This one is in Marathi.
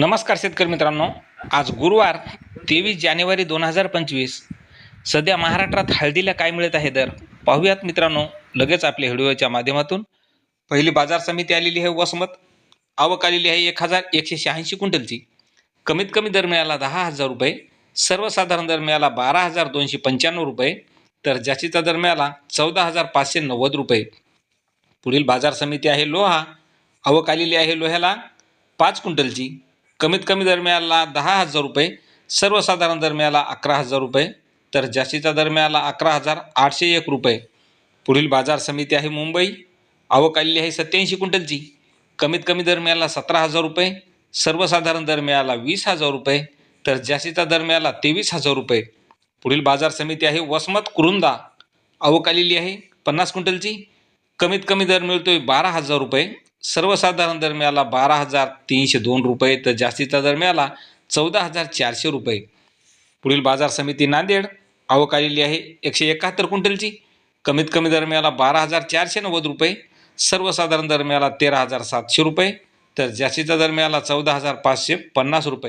नमस्कार शेतकरी मित्रांनो. आज गुरुवार तेवीस जानेवारी दोन हजार पंचवीस. सध्या महाराष्ट्रात हळदीला काय मिळत आहे दर? पाहूयात मित्रांनो लगेच आपल्या व्हिडिओच्या माध्यमातून. पहिली बाजार समिती आलेली आहे वसमत. आवक आलेली आहे एक हजार एकशे शहाऐंशी क्विंटलची. कमीत कमी दर मिळाला दहा हजार रुपये. सर्वसाधारण दर मिळाला बारा हजार दोनशे पंच्याण्णव रुपये. तर जास्तीचा दर मिळाला चौदा हजार पाचशे नव्वद रुपये. पुढील बाजार समिती आहे लोहा. आवक आलेली आहे लोह्याला पाच क्विंटलची. कमीत कमी दरम्याला दहा हजार रुपये सर्वसाधारण दरम्याला अकरा हजार रुपये तर जास्तीचा दरम्याला अकरा हजार आठशे एक रुपये. पुढील बाजार समिती आहे मुंबई आवक आलेली आहे सत्याऐंशी क्विंटलची. कमीत कमी दरम्याला सतरा हजार रुपये सर्वसाधारण दरम्याला वीस हजार रुपये तर जास्तीचा दरम्याला तेवीस हजार रुपये. पुढील बाजार समिती आहे वसमत कुरुंदा आवक आलेली आहे पन्नास क्विंटलची. कमीत कमी दर मिळतोय बारा हजार रुपये सर्वसाधारण दर मिळाला बारा हजार तीनशे दोन रुपये तर जास्तीचा दर मिळाला चौदा हजार चारशे रुपये. पुढील बाजार समिती नांदेड आवक आलेली आहे एकशे एकाहत्तर क्विंटलची. कमीत कमी दर मिळाला बारा हजार चारशे नव्वद रुपये सर्वसाधारण दर मिळाला तेरा हजार सातशे रुपये तर जास्तीचा दर मिळाला चौदा हजार पाचशे पन्नास रुपये.